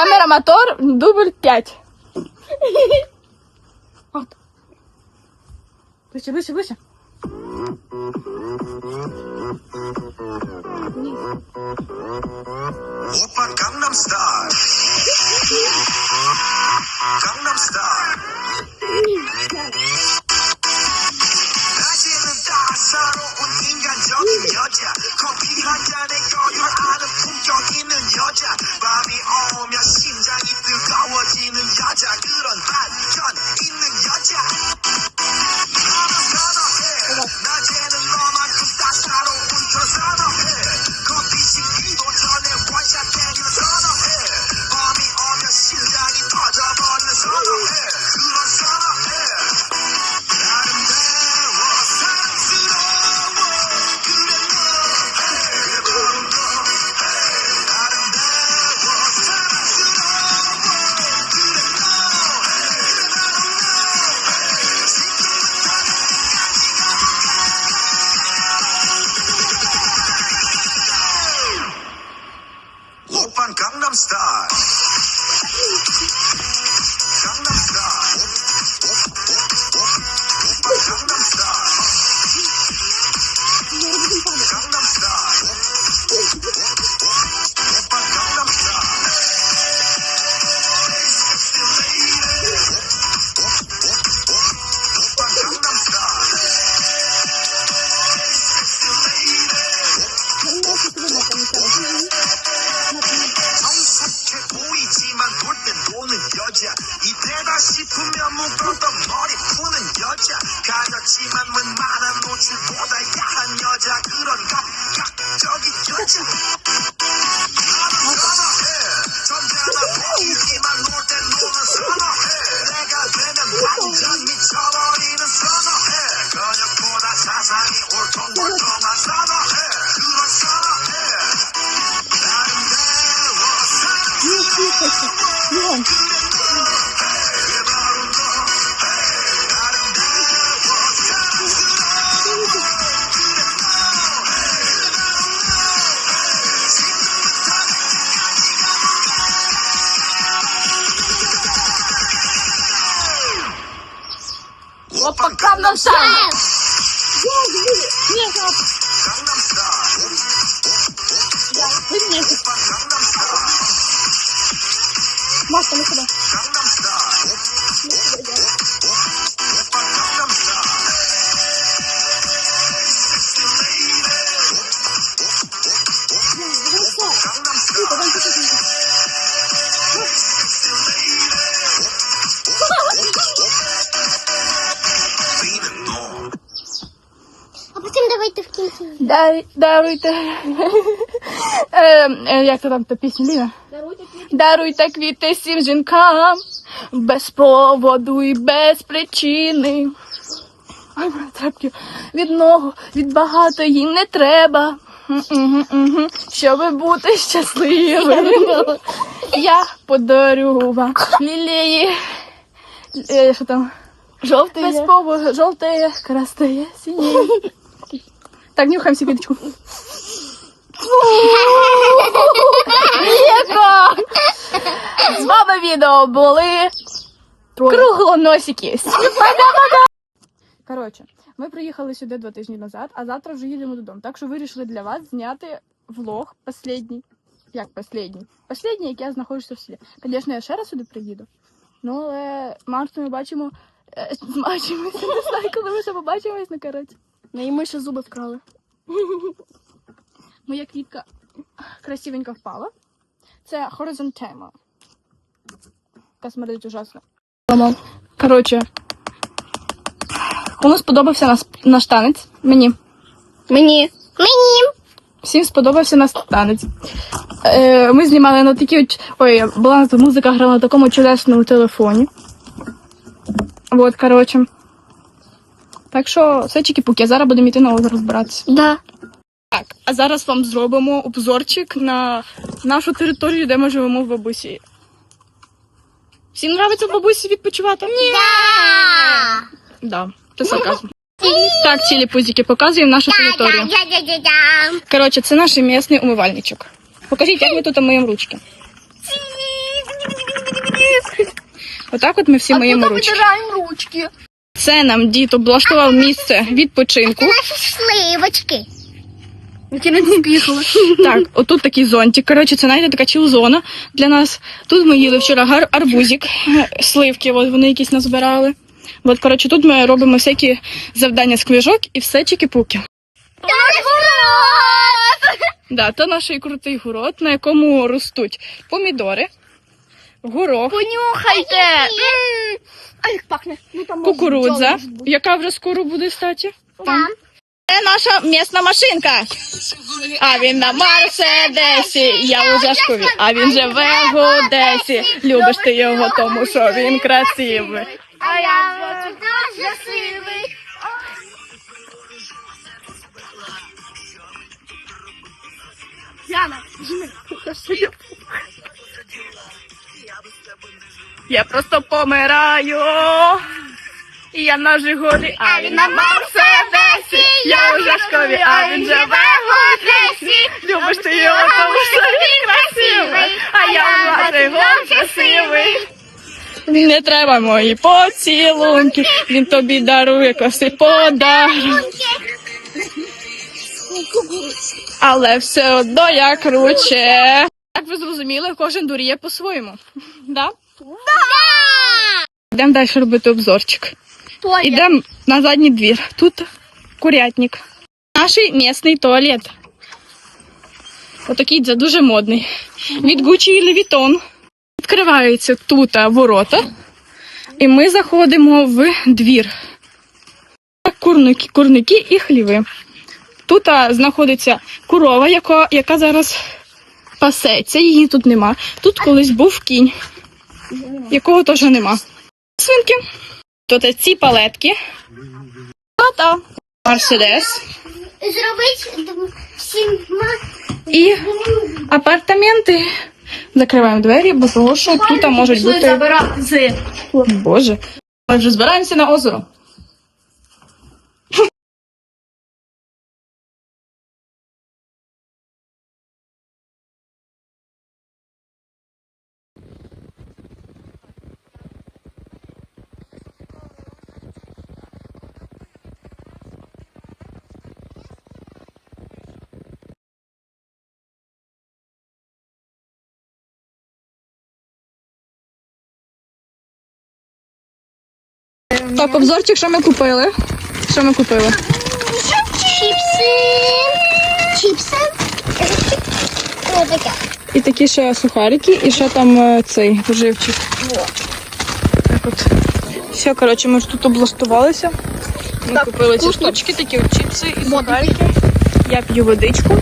Камера мотор, дубль 5. От. Ближче, ближче, ближче. Опа, Gangnam Style. Gangnam Style. хоче. Бігом. Опа, Gangnam Style! Я, ты мне 妈么什么了 Дай, даруйте. Е, е, як то там та пісня Ліна? Даруйте квіти всім жінкам без поводу і без причини. Ой, трапки. Від много, від багато їм не треба. Щоб бути щасливим. Я подарю вам лілії. Е, Що там? Жовтий. Без поводу, жовтые, красные, синие. Так, нюхаем секундочку. Яко! З вами відео були круглоносики. Коротше, ми приїхали сюди два тижні назад, а завтра вже їдемо додому. Так що вирішили для вас зняти влог последній. Як последній? Последній, як я знаходжуся в селі. Звісно, я ще раз сюди приїду. Ну, але Марту ми бачимо. е, Змачимося, не знаю, коли ми ще побачимось, ну коротше. Ну і ми ще зуби вкрали. Моя квітка красивенько впала. Це хоризонтема. Яка смердить ужасно. Коротше. Кому сподобався наш, наш танець? Мені. Мені. Мені. Всім сподобався наш танець. Е, ми знімали на такі. от- Ой, була музика грала на такому чудесному телефоні. От, коротше. Так що все чики-пуки, зараз будемо йти на озеро розбиратися. Да. Так, а зараз вам зробимо обзорчик на нашу територію, де ми живемо в бабусі. Всім нравиться в бабусі відпочивати? Ні. Да, це сарказм. Так, цілі пузики, показуємо нашу територію. Коротше, це наш місний умивальничок. Покажіть, як ми тут миємо ручки. Отак от ми всі моємо ручки. Ручки. Це нам дід облаштував місце відпочинку. Наші сливочки. Які не спіхали. Так, отут такий зонтик. Коротше, це навіть така чил-зона для нас. Тут ми їли вчора гар арбузик, сливки, от вони якісь назбирали. От, коротше, тут ми робимо всякі завдання з книжок і все чики-пуки. Да, то наш крутий город, на якому ростуть помідори, горох, Понюхайте. А як пахне? Ну, там може кукурудза, бджоли яка вже скоро буде статі. Да. Це наша місна машинка. А він на Мерседесі, я у Жашкові, а він живе в Одесі. Любиш ти його, тому що він красивий. А я дуже щасливий. Яна, Я просто помираю. І Я на Жигулі, а він на Мерседесі. Я у Жашкові, а він живе в Одесі. Любиш ти його, тому що він красивий. А я у Жигулі красивий. Не треба мої поцілунки, він тобі дарує коси подарунки. Але все одно я круче. Як ви зрозуміли, кожен дуріє по-своєму. Да? Йдемо далі робити обзорчик. Йдемо на задній двір. Тут курятник. Наш місний туалет. Отакий це дуже модний. Від Gucci і Leviton. Відкриваються тут ворота. І ми заходимо в двір. Курники, курники і хліви. Тут знаходиться корова, яка, яка зараз пасеться, її тут нема. Тут колись був кінь, якого теж нема. Свинки. Тут ці палетки. Та-та. Мерседес. Зробить всіма. І апартаменти. Закриваємо двері, бо того, що тут можуть бути. Боже. Ми вже збираємося на озеро. Так, обзорчик, що ми купили? Що ми купили? Чіпси. Чіпси. І такі ще сухарики, і ще там е, цей живчик. Так от. Все, коротше, ми ж тут облаштувалися. Ми купили ці штучки, такі от чіпси і сухарики. Я п'ю водичку.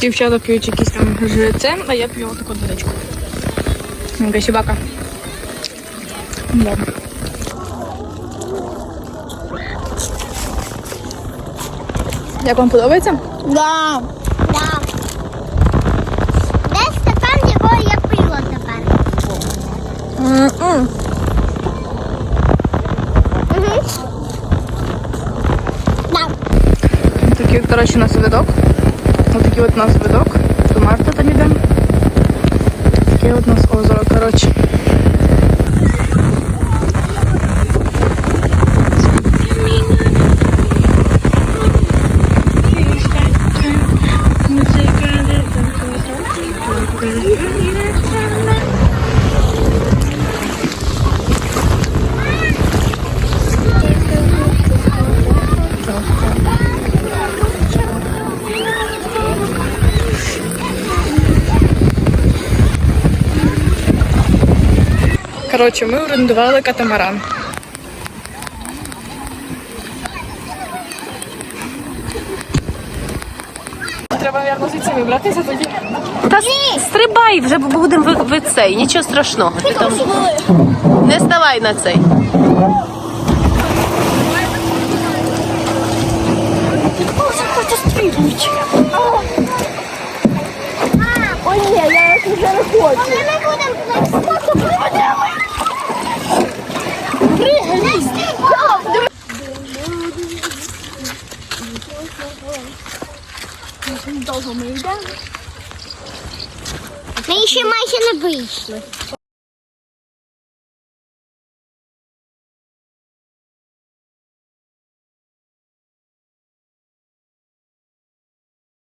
Дівчата п'ють якісь там жице, а я п'ю таку водичку. Собака. Да. Як вам подобається? Да. Да. Де стакан, якого я пила тепер? Угу. Да. Такий, коротше, у нас видок. Ось такий от у нас видок. До Марта там йдемо. Таке от у нас озеро, коротше. Коротше, ми орендували катамаран. Треба, мабуть, звідси вибратися тоді. Та стрибай, вже будемо ви, ви цей, нічого страшного. Ти там не ставай на цей. Ой, ні, я вже не хочу. Ми не будемо просто пригати. Пригай. Довго ми йдемо. Ми ще майже не вийшли.